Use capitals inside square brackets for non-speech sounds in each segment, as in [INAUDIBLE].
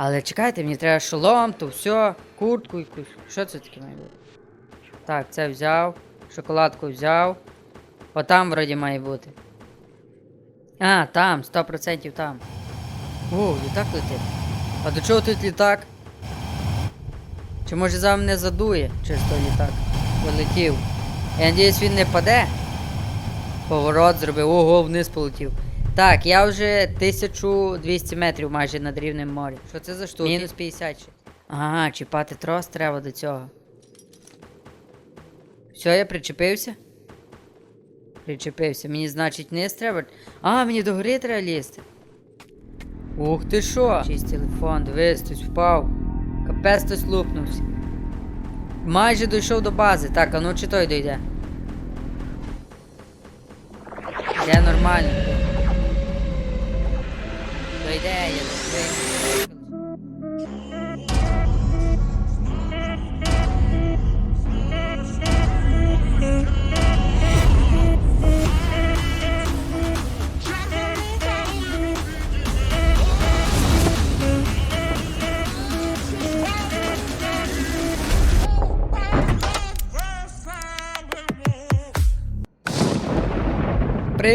Але чекайте, мені треба шолом, то все, куртку якусь. Що це таке має бути? Так, це взяв. Шоколадку взяв. Отам вроді має бути. А, там, 100% там. О, літак летить. А до чого тут літак? Чи може за мене задує чисто літак? Полетів. Я надіюсь, він не паде. Поворот зробив, ого, вниз полетів. Так, я вже 1200 метрів майже над рівнем моря. Що це за штука? Мінус 56. Ага, чіпати трос треба до цього. Все, я причепився? Причепився. Мені значить вниз треба. А, мені до гори треба лізти. Ух ти що? Чийсь телефон, дивись, хтось впав. Капець хтось лупнувся. Майже дійшов до бази. Так, а ну чи той дойде? Йде нормально. Дойде, я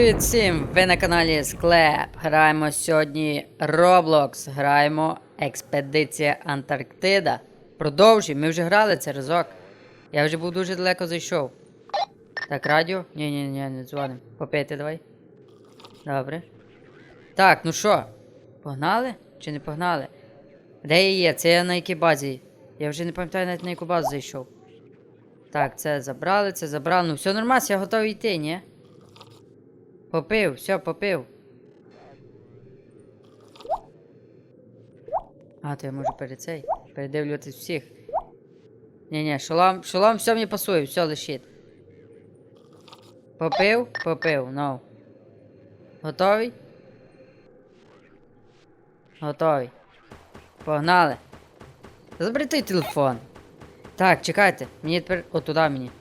Привіт всім! Ви на каналі Склеп. Граємо сьогодні Roblox. Граємо Експедиція Антарктида. Продовжуємо, ми вже грали це разок. Я вже був дуже далеко зайшов. Так, радіо? Ні, ні, ні, не дзвоним. Попити давай. Добре. Так, ну що? Погнали? Чи не погнали? Де я є? Це я на якій базі? Я вже не пам'ятаю навіть на яку базу зайшов. Так, це забрали, це забрали. Ну все нормально, я готовий йти, ні? Попив, все, попив. А, то я можу перед цей. Передивлюватись всіх. Ні-ні, шолом, шолом все мені пасує, все лишить. Попив, попив, ну. Готовий? Готовий. Погнали. Забери телефон. Так, чекайте, мені тепер отуда мені.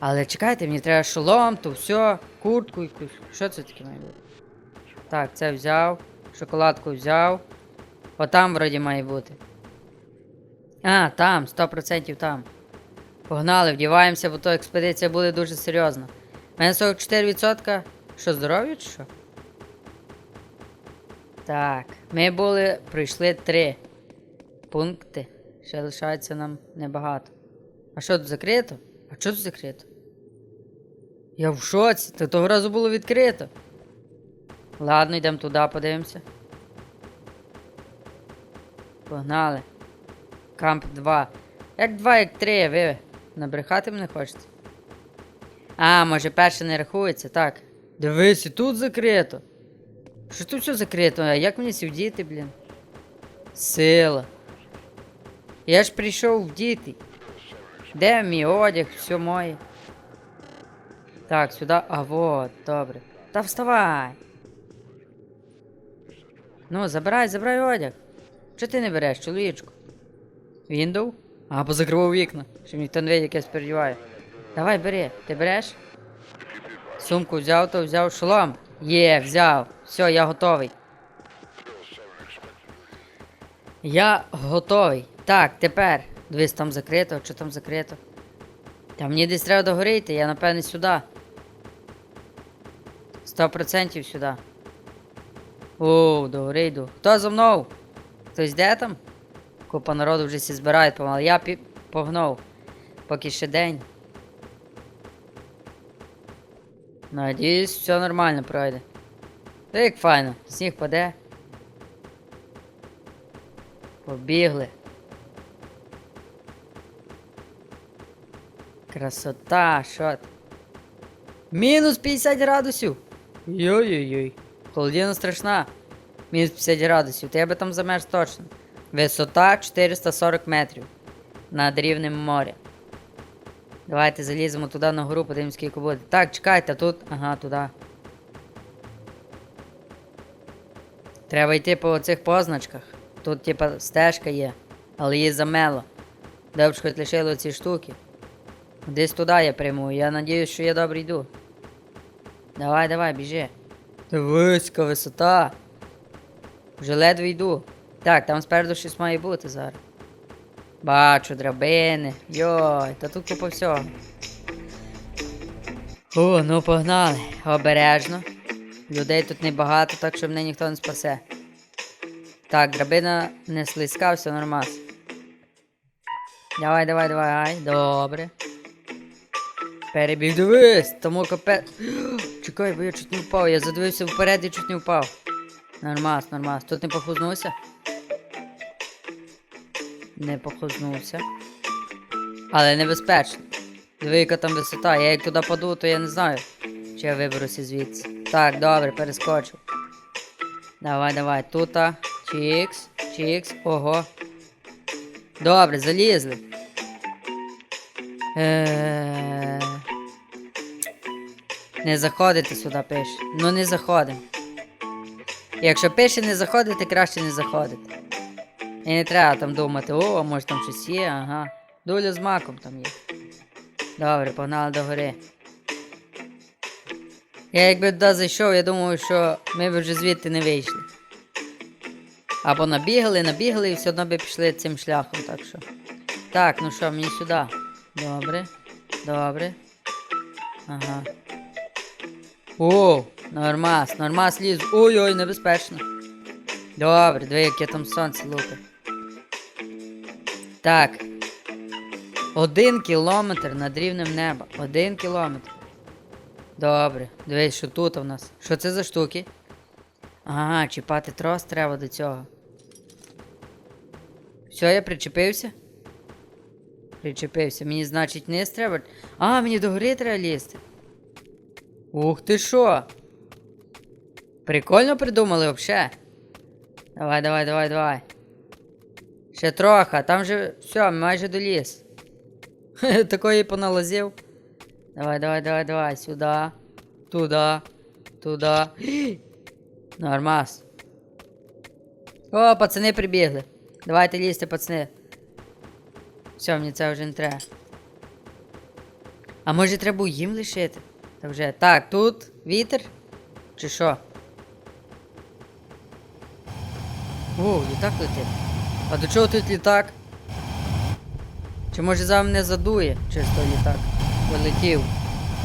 Але чекайте, мені треба шолом, то все, куртку якусь. Що це таке має бути? Так, це взяв. Шоколадку взяв. Отам вроді має бути. А, там, 100% там. Погнали, вдіваємося, бо то експедиція буде дуже серйозна. У мене 44%. Що, здоров'я чи що? Так, ми були, пройшли три пункти. Ще лишається нам небагато. А що тут закрито? А що тут закрито? Я в шоці, та того разу було відкрито. Ладно, йдемо туди, подивимося. Погнали. Камп 2. Як 2, як 3, ви набрехати мене хочете? А, може перше не рахується, так. Дивись, і тут закрито. Що тут все закрито? А як мені сидіти, блін? Сила. Я ж прийшов вдіти. Де мій одяг, все моє. Так, сюди. А вот, добре. Та вставай. Ну, забирай, забирай одяг. Що ти не береш, чоловічку? Віндоу? А, позакривав вікна, щоб ніхто не видів, як я сподіваю. Давай, бери, ти береш? Сумку взяв, то взяв шолом. Є, взяв. Все, я готовий. Я готовий. Так, тепер. Дивись, там закрито, що там закрито. Та мені десь треба догоріти, я напевне сюди. Сто процентів сюди. О, догори йду. Хто за мною? Хтось де там? Купа народу вже всі збирають помалу. Я пі... погнав. Поки ще день. Надіюсь, все нормально пройде. Та як файно, сніг паде. Побігли. Красота, що ти? Мінус 50 градусів. Йой-йой-йой. Холодина страшна. Мінус 50 градусів. Тебе там замерз точно. Висота 440 метрів. Над рівнем моря. Давайте заліземо туди на гору, подивимось, скільки буде. Так, чекайте, тут. Ага, туди. Треба йти по оцих позначках. Тут, типа, стежка є, але її замело. Де б хоч лишили ці штуки. Десь туди я прямую, я надіюсь, що я добре йду. Давай, давай, біжи. Дивись, висота. Вже ледве йду. Так, там спереду щось має бути зараз. Бачу, драбини. Йой, та тут купа всього. О, ну погнали. Обережно. Людей тут небагато, так що мене ніхто не спасе. Так, драбина не слизька, все нормально. Давай, давай, давай. Добре. Перебіг, дивись, тому капець. Чекай, бо я чуть не впав. Я задивився вперед і чуть не впав. Нормас, нормас. Тут не похознувся? Не похознувся. Але небезпечно. Диви, яка там висота. Я як туди паду, то я не знаю, чи я виберуся звідси. Так, добре, перескочив. Давай, давай, тута. Чікс, чікс, ого. Добре, залізли. Е... Не заходити сюди пише. Ну не заходимо. Якщо пише не заходити, краще не заходити. І не треба там думати, о, може там щось є, ага. Дуля з маком там є. Добре, погнали до гори. Я якби туди зайшов, я думаю, що ми б вже звідти не вийшли. Або набігали, набігали і все одно би пішли цим шляхом, так що. Так, ну що, мені сюди. Добре. Добре. Ага. О, нормас, нормас ліз. Ой-ой, небезпечно. Добре, диви, яке там сонце лупить. Так. Один кілометр над рівнем неба. Один кілометр. Добре. Дивись, що тут у нас. Що це за штуки? Ага, чіпати трос треба до цього. Все, я причепився? Причепився. Мені, значить, не треба. А, мені до гори треба лізти. Ух ти що? Прикольно придумали вообще. Давай, давай, давай, давай. Ще трохи, там же все, майже доліз. [LAUGHS] Такої поналазив. Давай, давай, давай, давай, сюди. Туди. Туди. [GASPS] Нормас. О, пацани прибігли. Давайте лізьте, пацани. Все, мені це вже не треба. А може треба їм лишити? Вже. Так, тут вітер? Чи що? О, літак летить. А до чого тут літак? Чи може за мене задує чисто літак? Полетів.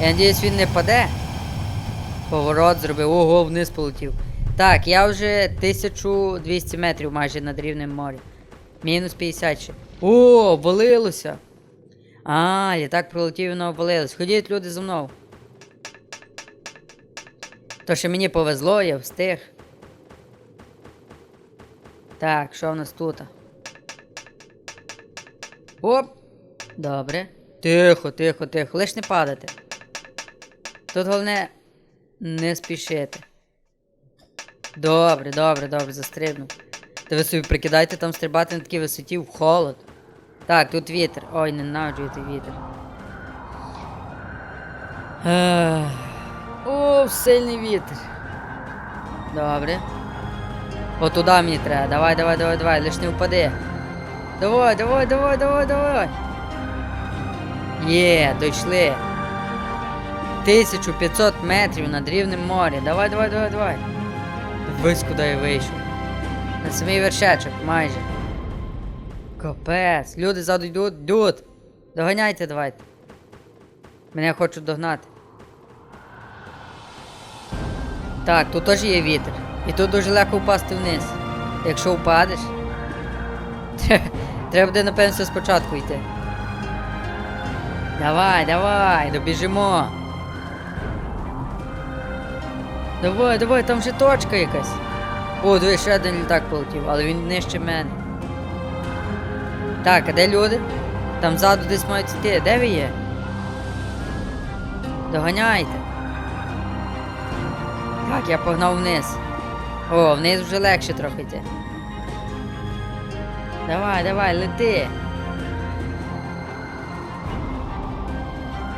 Я надіюсь, він не паде. Поворот зробив. Ого, вниз полетів. Так, я вже 1200 метрів майже над рівнем моря. Мінус 50 ще. О, обвалилося. А, літак пролетів і воно обвалилось. Ходіть люди за мною. То що мені повезло, я встиг. Так, що в нас тут? Оп! Добре. Тихо, тихо, тихо. Лиш не падати. Тут головне не спішити. Добре, добре, добре, застрибнув. Та ви собі прикидайте там стрибати на такій висоті в холод. Так, тут вітер. Ой, ненавиджу той вітер. Ех. О, сильний вітер. Добре. От туди мені треба. Давай, давай, давай, давай, лиш не впади. Давай, давай, давай, давай, давай. Є, дійшли. 1500 метрів над рівнем моря. Давай, давай, давай, давай. Дивись, куди я вийшов. На самий вершечок, майже. Капець. Люди ззаду йдуть, йдуть. Доганяйте, давайте. Мене хочуть догнати. Так, тут теж є вітер. І тут дуже легко впасти вниз. Якщо впадеш. [LAUGHS] Треба буде, напевно, все спочатку йти. Давай, давай, добіжимо. Давай, давай, там же точка якась. О, диви, ще один літак полетів, але він нижче мене. Так, а де люди? Там ззаду десь мають йти. Де ви є? Доганяйте. Так, я погнав вниз. О, вниз вже легше трохи йти. Давай, давай, лети.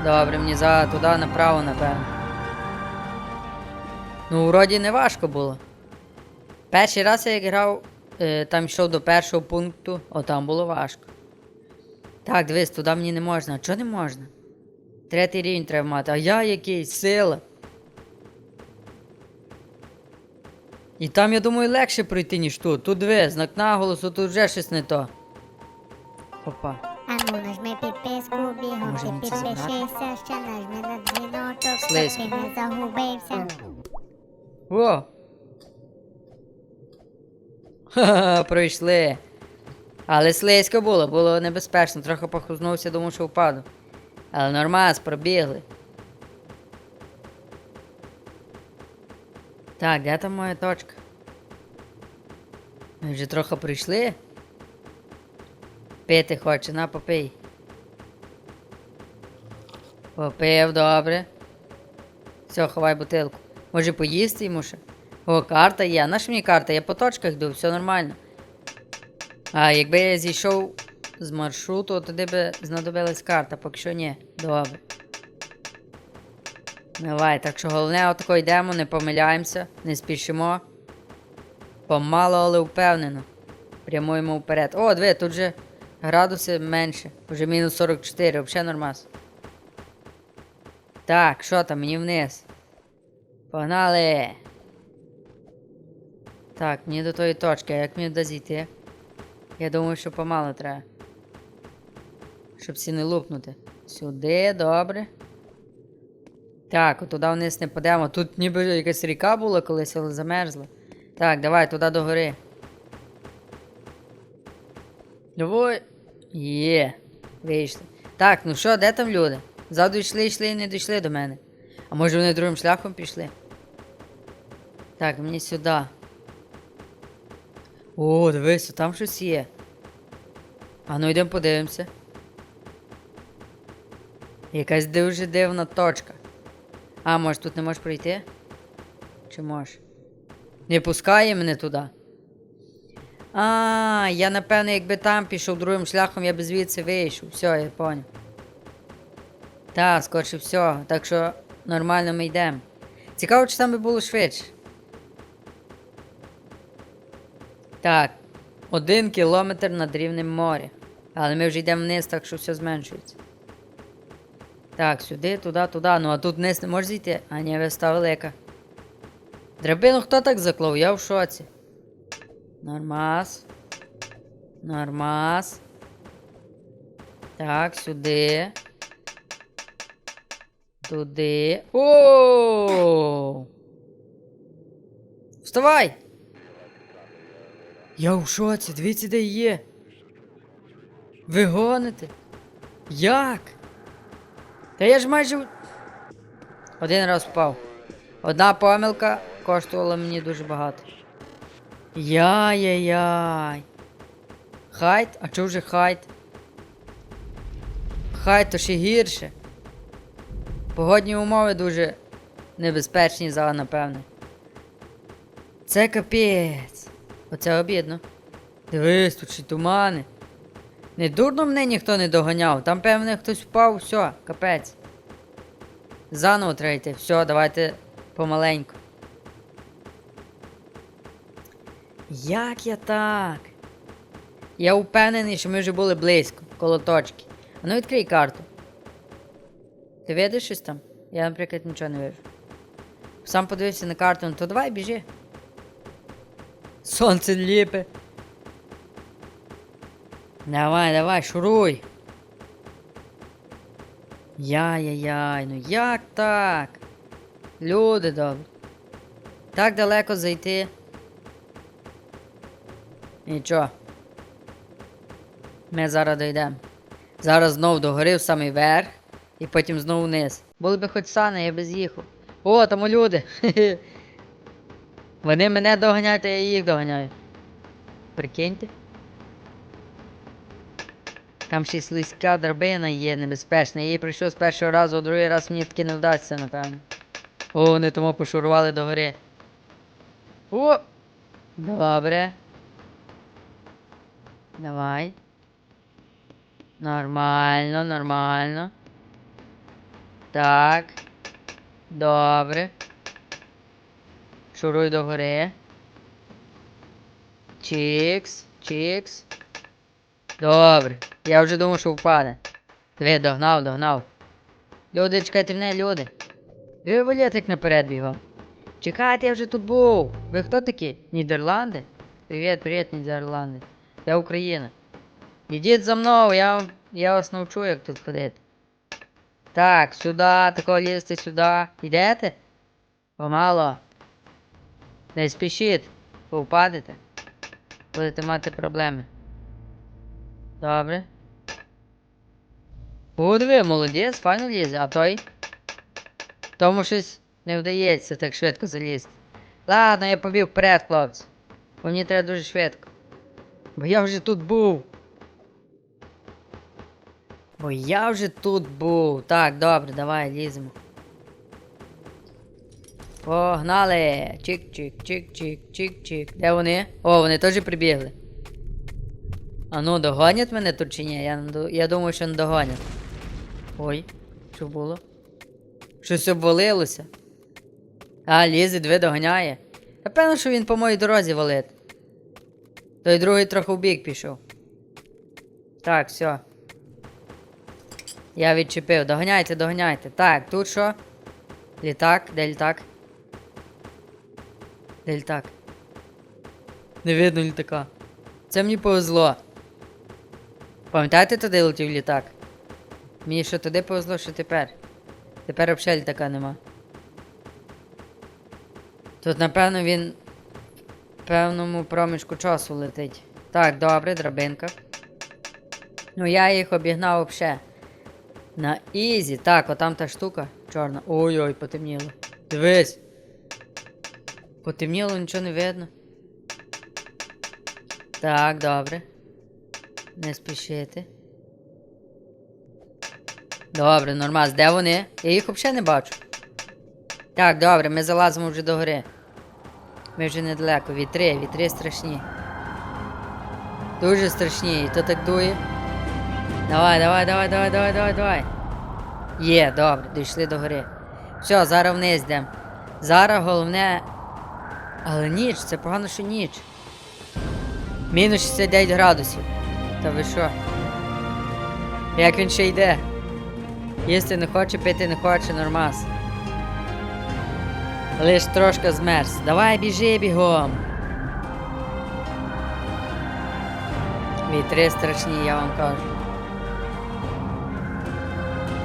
Добре, мені за туди направо, напевно. Ну, вроді не важко було. Перший раз я грав, е, там йшов до першого пункту, о там було важко. Так, дивись, туди мені не можна. А чого не можна? Третій рівень треба мати. А я який? Сила. І там, я думаю, легше пройти, ніж тут. Тут диви, знак наголосу, тут вже щось не то. Опа. Ану, нажми підписку, бігом ти підпишися, ще нажми на дзвіночок, щоб ти не загубився. О! Ха-ха, пройшли. Але слизько було, було небезпечно, трохи похознувся, думав, що впаду. Але нормас, пробігли. Так, де там моя точка? Ми вже трохи прийшли. Пити хоче, на попий. Попив, добре. Все, ховай бутилку. Може поїсти йому ще? О, карта є. Наша мені карта, я по точках йду, все нормально. А якби я зійшов з маршруту, тоді би знадобилась карта, поки що ні. Добре. Давай, так що головне отако йдемо, не помиляємося, не спішимо. Помало, але впевнено. Прямуємо вперед. О, диви, тут же градуси менше. Вже мінус 44, взагалі нормас. Так, що там, мені вниз. Погнали. Так, мені до тої точки, а як мені туди зійти? Я думаю, що помало треба. Щоб всі не лупнути. Сюди, добре. Так, туди вниз не подемо. Тут ніби якась ріка була колись, але замерзла. Так, давай туди до гори. Давай. Є. Вийшли. Так, ну що, де там люди? Ззаду йшли, йшли і не дійшли до мене. А може вони другим шляхом пішли? Так, мені сюди. О, дивись, там щось є. А ну йдемо подивимося. Якась дуже дивна точка. А, може тут не можеш пройти? Чи можеш? Не пускає мене туди. А, я напевно, якби там пішов другим шляхом, я би звідси вийшов. Все, я поняв. Так, скорше все. Так що нормально ми йдемо. Цікаво, чи там би було швидше. Так, один кілометр над рівнем моря. Але ми вже йдемо вниз, так що все зменшується. Так, сюди, туди, туди. Ну а тут не можеш зійти. А ні, виста велика. Драбину хто так заклав? Я в шоці. Нормас. Нормас. Так, сюди. Туди. О! Вставай! Я в шоці, дивіться, де є. Ви гоните? Як? Та я ж майже. Один раз впав. Одна помилка коштувала мені дуже багато. Яй-яй-яй. Хайт? А чого вже хайт? Хайт то ще гірше. Погодні умови дуже небезпечні зараз, напевне. Це капець. Оце обідно. Дивись, тут ще тумани. Не дурно мене ніхто не доганяв. Там, певне, хтось впав, все, капець. Заново треба. Все, давайте помаленьку. Як я так? Я впевнений, що ми вже були близько, коло точки. А ну відкрий карту. Ти видиш щось там? Я, наприклад, нічого не вижу. Сам подивився на карту, ну то давай біжи. Сонце ліпе. Давай, давай, шуруй. Яй-яй-яй, ну як так? Люди добрі. Так далеко зайти. Нічого. Ми зараз дійдемо. Зараз знов догори в самий верх і потім знову вниз. Були би хоч сани, я би з'їхав. О, там люди. [LAUGHS] Вони мене доганяють, а я їх доганяю. Прикиньте. Там ще слизька драбина є небезпечна. Я її пройшов з першого разу, а другий раз мені таки не вдасться, напевно. О, вони тому пошурували до гори. О! Добре. Давай. Нормально, нормально. Так. Добре. Шуруй до гори. Чікс, чікс. Добре. Я вже думав, що впаде. Диви, догнав, догнав. Люди, чекайте мене, люди. Диви, валетик наперед бігав. Чекайте, я вже тут був. Ви хто такі? Нідерланди? Привіт, привіт, Нідерланди. Я Україна. Ідіть за мною, я, я вас навчу, як тут ходити. Так, сюди, тако лізти сюди. Йдете? Помало. Не спішіть, бо впадете. Будете мати проблеми. Добре. О, диви, молодець, файно лізе, а той? Тому щось не вдається так швидко залізти. Ладно, я побіг вперед, хлопці. Мені треба дуже швидко. Бо я вже тут був. Бо я вже тут був. Так, добре, давай ліземо. Погнали! Чик-чик, чик-чик, чик-чик. Де вони? О, вони теж прибігли. А ну, догонять мене тут чи ні? Я, я думаю, що не догонять. Ой, що було? Щось обвалилося. А, лізе, дві доганяє. Напевно, що він по моїй дорозі валить. Той другий трохи в бік пішов. Так, все. Я відчепив. Доганяйте, доганяйте. Так, тут що? Літак, де літак? Де літак? Не видно літака. Це мені повезло. Пам'ятаєте, туди летів літак? Мені що туди повезло, що тепер. Тепер взагалі літака нема. Тут, напевно, він в певному проміжку часу летить. Так, добре, драбинка. Ну, я їх обігнав взагалі. На ізі. Так, отам та штука чорна. Ой-ой, потемніло. Дивись. Потемніло, нічого не видно. Так, добре. Не спішити. Добре, нормас. Де вони? Я їх взагалі не бачу. Так, добре, ми залазимо вже до гори. Ми вже недалеко. Вітри, вітри страшні. Дуже страшні. І то так дує. Давай, давай, давай, давай, давай, давай, давай. Є, добре, дійшли до гори. Все, зараз вниз йдемо. Зараз головне. Але ніч, це погано, що ніч. Мінус 69 градусів. Та ви що? Як він ще йде? Їсти не хоче, пити не хоче, нормас. Лиш трошки змерз. Давай біжи бігом. Вітри страшні, я вам кажу.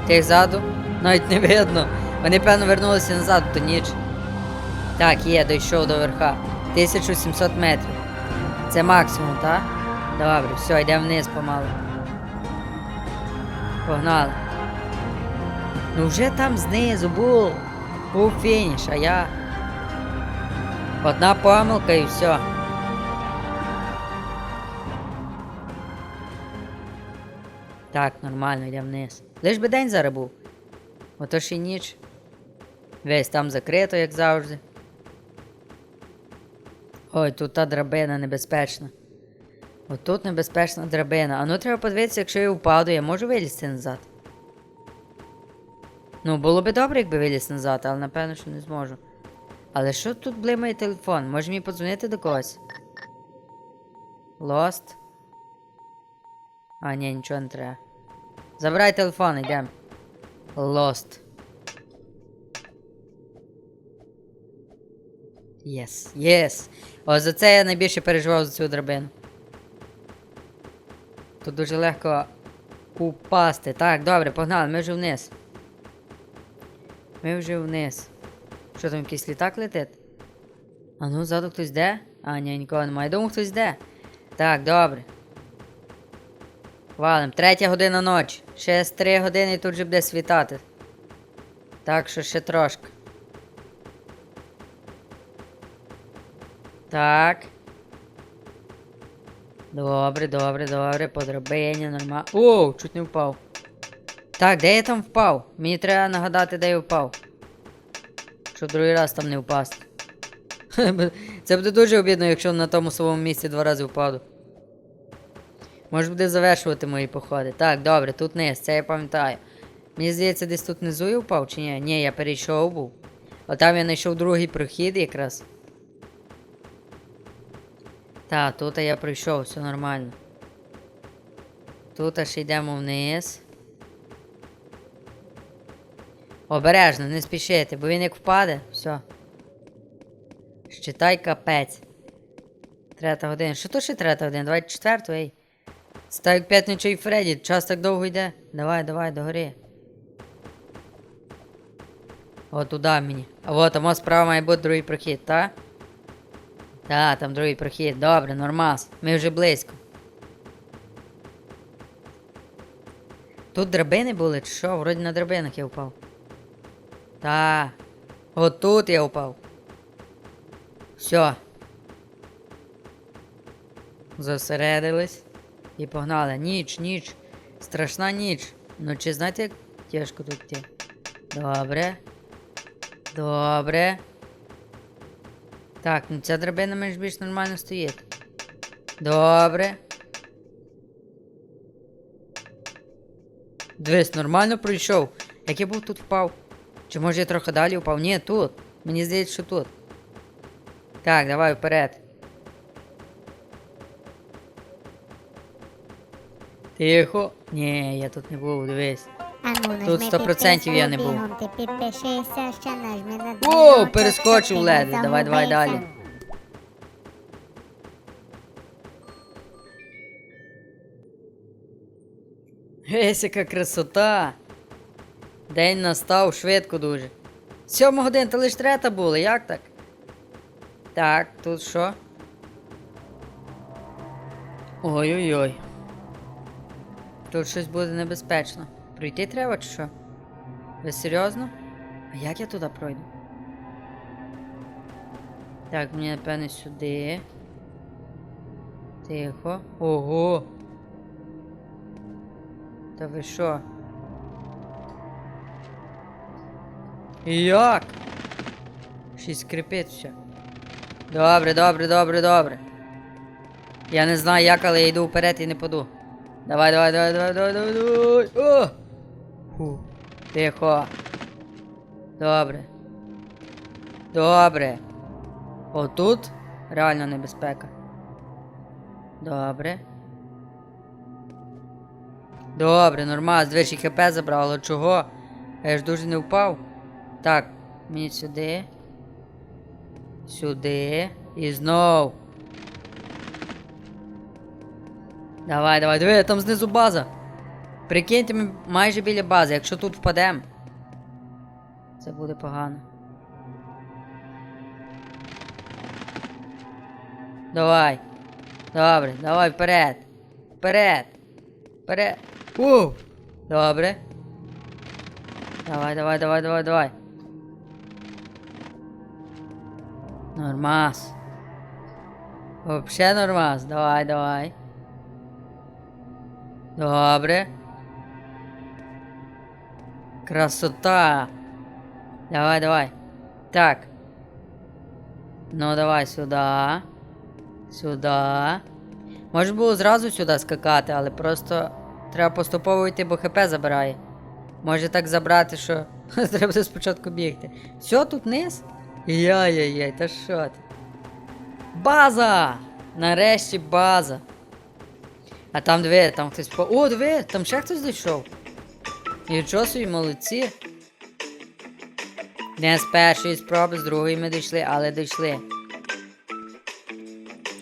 Тих ззаду? Навіть не видно. Вони, певно, вернулися назад, то ніч. Так, є, дійшов до верха. 1700 метрів. Це максимум, так? Добре, все, йдемо вниз помалу. Погнали. Ну вже там знизу був. Був фініш, а я. Одна помилка і все. Так, нормально, йдемо вниз. Лиш би день зараз був. Ото ж ніч. Весь там закрито, як завжди. Ой, тут та драбина небезпечна. Отут небезпечна драбина. А ну треба подивитися, якщо я впаду, я можу вилізти назад. Ну, було би добре, якби виліз назад, але напевно, що не зможу. Але що тут блимає телефон? Може мені подзвонити до когось? Lost. А, ні, нічого не треба. Забирай телефон, йдемо. Lost. Єс, єс. Ось за це я найбільше переживав за цю драбину. Тут дуже легко упасти. Так, добре, погнали, ми вже вниз. Ми вже вниз. Що там якийсь літак летить? А ну, ззаду хтось де? А, ні, нікого немає. Я думав, хтось де. Так, добре. Валим. Третя година ночі. Ще з три години і тут же буде світати. Так що ще трошки. Так. Добре, добре, добре. По драбині, нормально. Оу, чуть не впав. Так, де я там впав? Мені треба нагадати, де я впав. Щоб другий раз там не впасти. [LAUGHS] Це буде дуже обідно, якщо на тому своєму місці два рази впаду. Може буде завершувати мої походи. Так, добре, тут низ, це я пам'ятаю. Мені здається, десь тут внизу я впав чи ні? Ні, я перейшов був. Отам я знайшов другий прохід якраз. Так, тут я пройшов, все нормально. Тут аж йдемо вниз. Обережно, не спішити, бо він як впаде, все. Читай капець. Трета година. Що то ще трета година? Давай четверту, ей. Як п'ятничий Фредді, час так довго йде. Давай, давай, догори. О, туди мені. А от, там справа має бути другий прохід, та? Та, там другий прохід. Добре, нормас. Ми вже близько. Тут драбини були, чи що? Вроді на драбинах я впав. Та. От тут я впав. Все. Зосередились. І погнали. Ніч, ніч. Страшна ніч. Ну чи знаєте, як тяжко тут йти? Добре. Добре. Так, ну ця драбина менш більш нормально стоїть. Добре. Дивись, нормально пройшов. Як я був тут впав? Чи може я трохи далі впав? Ні, тут. Мені здається, що тут. Так, давай вперед. Тихо. Ні, я тут не був, дивись. А ну, нажми Тут 100% я не підписку, був. бігом, Ти підпишися, ще нажми на Воу, дзвіночок, перескочив щоб ти не ледве. Давай, давай загубився. далі. Гесь, яка красота. День настав швидко дуже. Сьома година, та лиш трета була, як так? Так, тут що? Ой-ой-ой. Тут щось буде небезпечно. Пройти треба чи що? Ви серйозно? А як я туди пройду? Так, мені напевне сюди. Тихо. Ого. Та ви що? Як? Щось скрипить все. Добре, добре, добре, добре. Я не знаю як, але я йду вперед і не паду. Давай, давай, давай, давай, давай, давай, давай. О! Фу. Тихо. Добре. Добре. Отут реально небезпека. Добре. Добре, нормально, двічі хп забрав, але чого? Я ж дуже не впав. Так, мені сюди. Сюди. І знов. Давай, давай, диви, там знизу база. Прикиньте, ми майже біля бази, якщо тут впадемо. Це буде погано. Давай. Добре, давай вперед. Вперед. Вперед. Ууу. Добре. Давай, давай, давай, давай, давай. Нормас. Вообще нормас. Давай, давай. Добре. Красота. Давай, давай. Так. Ну, давай сюди. Сюди. Може було зразу сюди скакати, але просто треба поступово йти, бо ХП забирає. Може так забрати, що [LAUGHS] треба спочатку бігти. Все, тут низ? Яй-яй-яй, та що ти? База! Нарешті база. А там диви, там хтось по. О, диви, там ще хтось дійшов. Нічого собі, молодці. Не з першої спроби, з другої ми дійшли, але дійшли.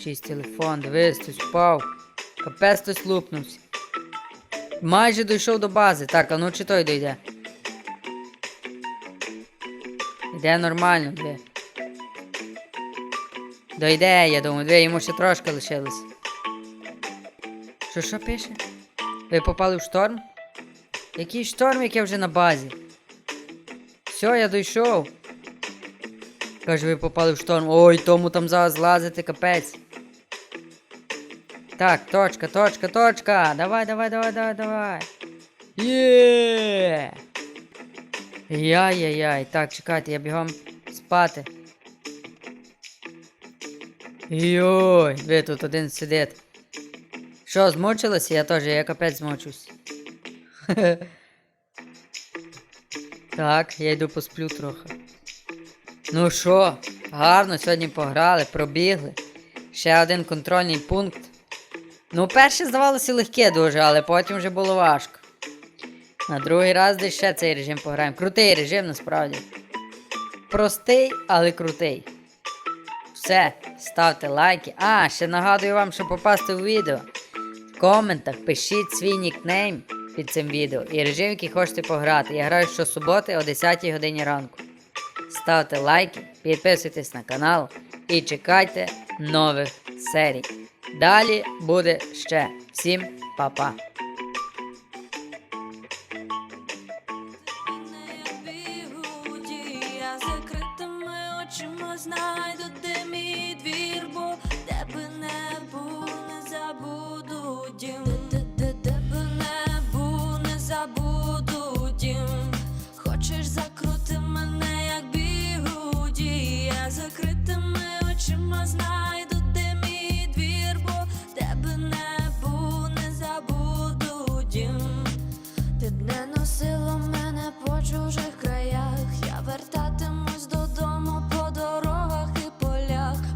Чийсь телефон, дивись, хтось впав. Капець хтось лупнувся. Майже дійшов до бази. Так, а ну чи той дойде? Йде нормально, диви. Дойде, я думаю, диви, йому ще трошки лишилось. Що що пише? Ви попали в шторм? Який шторм, як я вже на базі? Все, я дійшов. Каже, ви попали в шторм. Ой, тому там зараз злазити, капець. Так, точка, точка, точка. Давай, давай, давай, давай, давай. Є. Яй-яй-яй. Так, чекайте, я бігом спати. Йой, ви тут один сидить. Що, змучилися? Я теж, я капець змучусь. [LAUGHS] так, я йду посплю трохи. Ну що, гарно сьогодні пограли, пробігли. Ще один контрольний пункт. Ну, перше здавалося легке дуже, але потім вже було важко. На другий раз десь ще цей режим пограємо. Крутий режим насправді. Простий, але крутий. Все, ставте лайки. А, ще нагадую вам, щоб попасти в відео. В коментах пишіть свій нікнейм під цим відео і режим, який хочете пограти. Я граю щосуботи о 10 годині ранку. Ставте лайки, підписуйтесь на канал і чекайте нових серій. Далі буде ще. Всім па-па.